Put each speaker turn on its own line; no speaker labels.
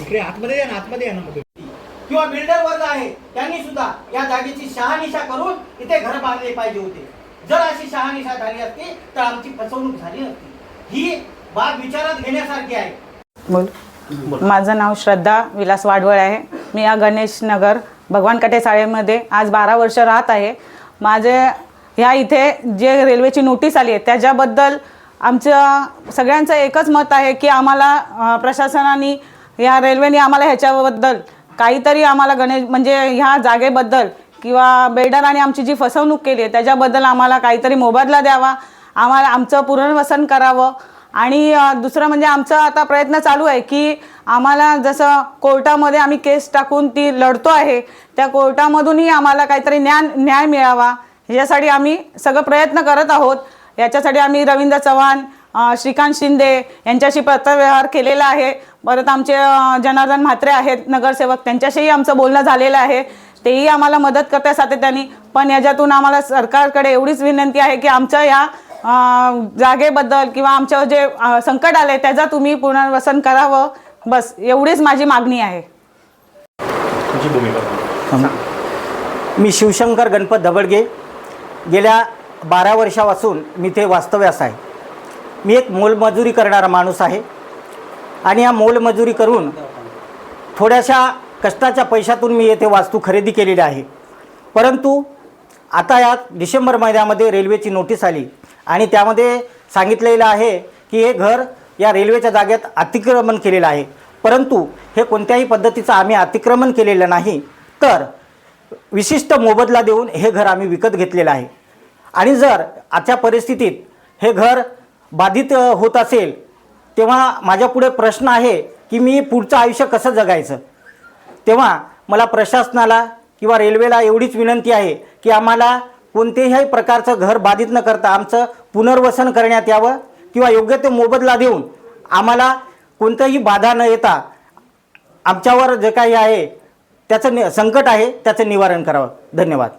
इकडे आतमध्ये या ना आतमध्ये या ना मध्ये.
किंवा बिल्डर वर्ग आहे त्यांनी सुद्धा या जागेची शहानिशा करून इथे घर बांधले पाहिजे होते. जर अशी शहानिशा झाली असती तर आमची फसवणूक झाली नसती. ही बाब विचारात घेण्यासारखी आहे.
बोल. माझं नाव श्रद्धा विलास वाडवळ आहे. मी या गणेश नगर भगवान कटे शाळेमध्ये आज बारा वर्ष राहत आहे. माझे ह्या इथे जे रेल्वेची नोटीस आली आहे त्याच्याबद्दल आमचं सगळ्यांचं एकच मत आहे की आम्हाला प्रशासनाने या रेल्वेने आम्हाला ह्याच्याबद्दल काहीतरी आम्हाला गणेश म्हणजे ह्या जागेबद्दल किंवा बिल्डरांनी आमची जी फसवणूक केली आहे त्याच्याबद्दल आम्हाला काहीतरी मोबदला द्यावा. आम्हाला आमचं पुनर्वसन करावं. आणि दुसरं म्हणजे आमचा आता प्रयत्न चालू आहे की आम्हाला जसं कोर्टामध्ये आम्ही केस टाकून ती लढतो आहे त्या कोर्टामधूनही आम्हाला काहीतरी न्याय न्याय मिळावा. ह्यासाठी आम्ही सगळं प्रयत्न करत आहोत. याच्यासाठी आम्ही रवींद्र चव्हाण श्रीकांत शिंदे यांच्याशी पत्रव्यवहार केलेला आहे. परत आमचे जनार्दन म्हात्रे आहेत नगरसेवक. त्यांच्याशीही आमचं बोलणं झालेलं आहे. तेही आम्हाला मदत करतात सातत्याने. पण याच्यातून आम्हाला सरकारकडे एवढीच विनंती आहे की आमच्या या जागेबद्दल किंवा आमच्यावर जे संकट आले त्याचा तुम्ही पुनर्वसन करावं. बस एवढीच माझी मागणी आहे.
मी शिवशंकर गणपत दबडगे गेल्या बारा वर्षापासून मी ते वास्तव्यास आहे. मी एक मोलमजुरी करणारा माणूस आहे. आणि या मोलमजुरी करून थोड्याशा कष्टाच्या पैशातून मी येथे वास्तू खरेदी केलेली आहे. परंतु आता या डिसेंबर महिन्यामध्ये रेल्वेची नोटीस आली आणि त्यामध्ये सांगितलेलं आहे की हे घर या रेल्वेच्या जागेत अतिक्रमण केलेलं आहे. परंतु हे कोणत्याही पद्धतीचं आम्ही अतिक्रमण केलेलं नाही तर विशिष्ट मोबदला देऊन हे घर आम्ही विकत घेतलेलं आहे. आणि जर आजच्या परिस्थितीत हे घर बाधित होत असेल तेव्हा माझ्यापुढे प्रश्न आहे की मी पुढचं आयुष्य कसं जगायचं? तेव्हा मला प्रशासनाला किंवा रेल्वेला एवढीच विनंती आहे की आम्हाला कोणतेही प्रकारचं घर बाधित न करता आमचं पुनर्वसन करण्यात यावं किंवा योग्य ते मोबदला देऊन आम्हाला कोणतंही बाधा न येता आमच्यावर जे काही आहे त्याचं नि संकट आहे त्याचं निवारण करावं. धन्यवाद.